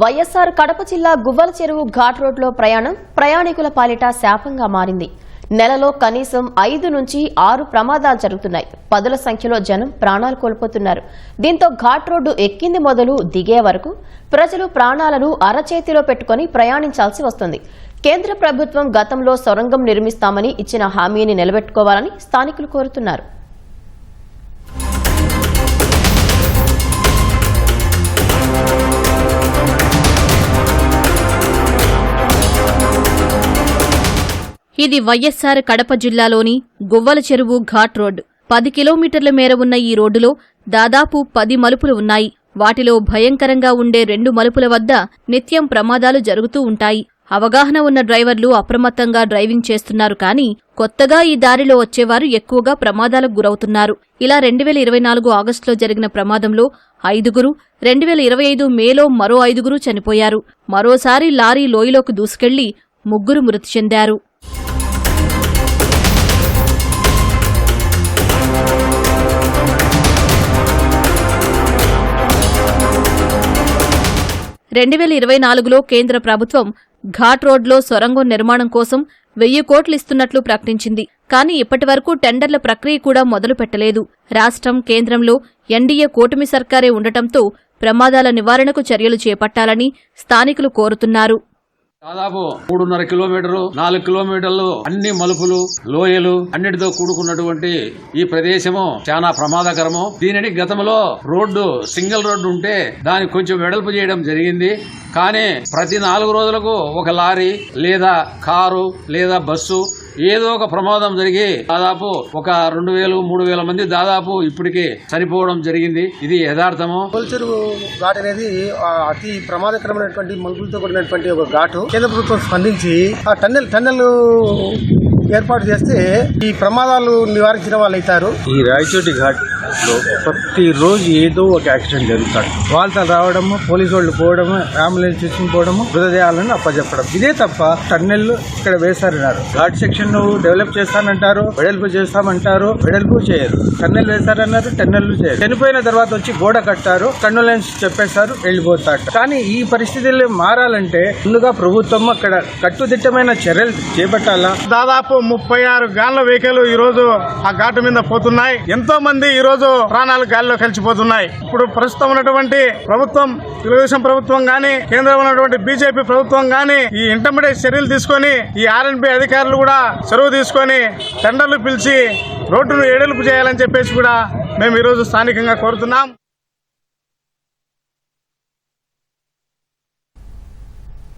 వైఎస్ఆర్ కడప జిల్లా గువ్వల చెరువు ఘాట్ రోడ్లో ప్రయాణం ప్రయాణికుల పాలిట శాపంగా మారింది. నెలలో కనీసం ఐదు నుంచి ఆరు ప్రమాదాలు జరుగుతున్నాయి. పదుల సంఖ్యలో జనం ప్రాణాలు కోల్పోతున్నారు. దీంతో ఘాట్ రోడ్డు ఎక్కింది మొదలు దిగే వరకు ప్రజలు ప్రాణాలను అరచేతిలో పెట్టుకుని ప్రయాణించాల్సి వస్తుంది. కేంద్ర ప్రభుత్వం గతంలో సొరంగం నిర్మిస్తామని ఇచ్చిన హామీని నిలబెట్టుకోవాలని స్థానికులు కోరుతున్నారు. ఇది వైఎస్సార్ కడప జిల్లాలోని గువ్వల చెరువు ఘాట్ రోడ్ పది కిలోమీటర్ల మేర ఉన్న ఈ రోడ్డులో దాదాపు పది మలుపులు ఉన్నాయి. వాటిలో భయంకరంగా ఉండే రెండు మలుపుల వద్ద నిత్యం ప్రమాదాలు జరుగుతూ ఉంటాయి. అవగాహన ఉన్న డ్రైవర్లు అప్రమత్తంగా డ్రైవింగ్ చేస్తున్నారు కానీ కొత్తగా ఈ దారిలో వచ్చేవారు ఎక్కువగా ప్రమాదాలకు గురవుతున్నారు. ఇలా రెండు వేల ఇరవై నాలుగు ఆగస్టులో జరిగిన ప్రమాదంలో ఐదుగురు రెండు వేల ఇరవై ఐదు మేలో మరో ఐదుగురు చనిపోయారు. మరోసారి లారీ లోయలోకి దూసుకెళ్ళి ముగ్గురు మృతి చెందారు. రెండు వేల ఇరవై నాలుగులో కేంద్ర ప్రభుత్వం ఘాట్ రోడ్లో సొరంగం నిర్మాణం కోసం వెయ్యి కోట్లు ఇస్తున్నట్లు ప్రకటించింది. కానీ ఇప్పటి వరకు టెండర్ల ప్రక్రియ కూడా మొదలు పెట్టలేదు రాష్ట్రం కేంద్రంలో ఎన్డీఏ కూటమి సర్కారే ఉండటంతో ప్రమాదాల నివారణకు చర్యలు చేపట్టాలని స్థానికులు కోరుతున్నారు. దాదాపు మూడున్నర కిలోమీటర్లు నాలుగు కిలోమీటర్లు అన్ని మలుపులు లోయలు అన్నిటితో కూడుకున్నటువంటి ఈ ప్రదేశము చాలా ప్రమాదకరము. దీనిని గతంలో రోడ్డు సింగిల్ రోడ్డు ఉంటే దానికి కొంచెం వెడల్పు చేయడం జరిగింది. కానీ ప్రతి నాలుగు రోజులకు ఒక లారీ లేదా కారు లేదా బస్సు ఏదో ఒక ప్రమాదం జరిగి దాదాపు ఒక రెండు వేలు మూడు వేల మంది దాదాపు ఇప్పటికే చనిపోవడం జరిగింది. ఇది యథార్థము? కొల్చెరువు ఘాట్ అనేది అతి ప్రమాదకరమైనటువంటి మలుపులతో కూడినటువంటి ఒక ఘాటు. కేంద్ర ప్రభుత్వం స్పందించి ఆ టన్నెల్ టన్నెల్ ఏర్పాటు చేస్తే ఈ ప్రమాదాలు నివారించిన వాళ్ళు అవుతారు ఈ రాయచోటి ఘాట్లో ప్రతిరోజు ఏదో ఒక యాక్సిడెంట్ జరుగుతాడు. వాళ్ళతో రావడము పోలీసు వాళ్ళు పోవడము అంబులెన్స్ తీసుకుని పోవడము మృతదేహాలను అప్పచెప్పడం ఇదే తప్ప టన్నెల్ ఇక్కడ వేశారన్నారు. ఘాట్ సెక్షన్ డెవలప్ చేస్తానంటారు వెడల్పు చేస్తామంటారు వెడల్పు చేయరు. టన్నెల్ వేశారన్నారు టన్నెల్ చేయరు. చనిపోయిన తర్వాత వచ్చి గోడ కట్టారు కండోలెన్స్ చెప్పేశారు వెళ్ళిపోతారు. కానీ ఈ పరిస్థితులు మారాలంటే ముందుగా ప్రభుత్వం అక్కడ కట్టుదిట్టమైన చర్యలు చేపట్టాలా? దాదాపు ముప్పై ఆరు గాన్ల వెహికల్ ఈ రోజు ఆ ఘాటు మీద పోతున్నాయి. ఎంతో మంది ఈ రోజు ప్రాణాలు గాలిలో కలిసిపోతున్నాయి. ఇప్పుడు ప్రస్తుతం ఉన్నటువంటి ప్రభుత్వం తెలుగుదేశం ప్రభుత్వం గాని కేంద్రంలో ఉన్నటువంటి బీజేపీ ప్రభుత్వం గాని ఈ ఇంటర్మీడియట్ చర్యలు తీసుకొని ఈ ఆర్ఎన్బి అధికారులు కూడా చొరవ తీసుకొని టెండర్లు పిలిచి రోడ్డును ఏడెలుపు చేయాలని చెప్పేసి కూడా మేము ఈరోజు స్థానికంగా కోరుతున్నాం.